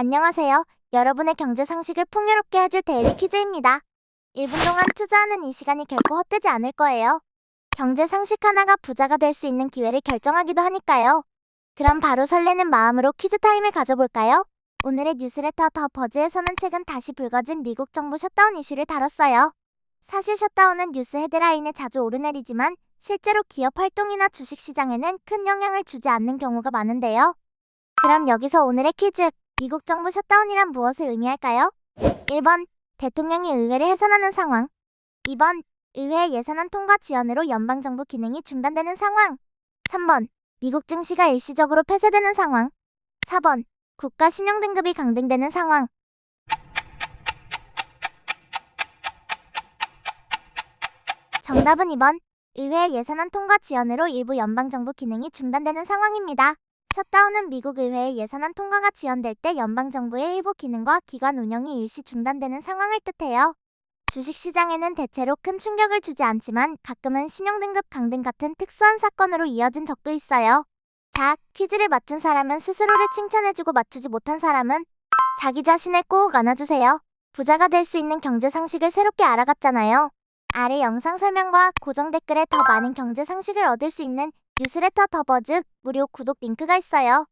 안녕하세요. 여러분의 경제 상식을 풍요롭게 해줄 데일리 퀴즈입니다. 1분 동안 투자하는 이 시간이 결코 헛되지 않을 거예요. 경제 상식 하나가 부자가 될 수 있는 기회를 결정하기도 하니까요. 그럼 바로 설레는 마음으로 퀴즈 타임을 가져볼까요? 오늘의 뉴스레터 더 버즈에서는 최근 다시 불거진 미국 정부 셧다운 이슈를 다뤘어요. 사실 셧다운은 뉴스 헤드라인에 자주 오르내리지만 실제로 기업 활동이나 주식 시장에는 큰 영향을 주지 않는 경우가 많은데요. 그럼 여기서 오늘의 퀴즈. 미국 정부 셧다운이란 무엇을 의미할까요? 1번. 대통령이 의회를 해산하는 상황. 2번. 의회 예산안 통과 지연으로 연방정부 기능이 중단되는 상황. 3번. 미국 증시가 일시적으로 폐쇄되는 상황. 4번. 국가 신용 등급이 강등되는 상황. 정답은 2번. 의회 예산안 통과 지연으로 일부 연방정부 기능이 중단되는 상황입니다. 셧다운은 미국 의회의 예산안 통과가 지연될 때 연방정부의 일부 기능과 기관 운영이 일시 중단되는 상황을 뜻해요. 주식시장에는 대체로 큰 충격을 주지 않지만 가끔은 신용등급 강등 같은 특수한 사건으로 이어진 적도 있어요. 자, 퀴즈를 맞춘 사람은 스스로를 칭찬해주고 맞추지 못한 사람은 자기 자신을 꼭 안아주세요. 부자가 될 수 있는 경제 상식을 새롭게 알아갔잖아요. 아래 영상 설명과 고정 댓글에 더 많은 경제 상식을 얻을 수 있는 뉴스레터 더 버즈 무료 구독 링크가 있어요.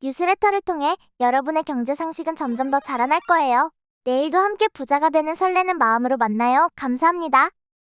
뉴스레터를 통해 여러분의 경제 상식은 점점 더 자라날 거예요. 내일도 함께 부자가 되는 설레는 마음으로 만나요. 감사합니다.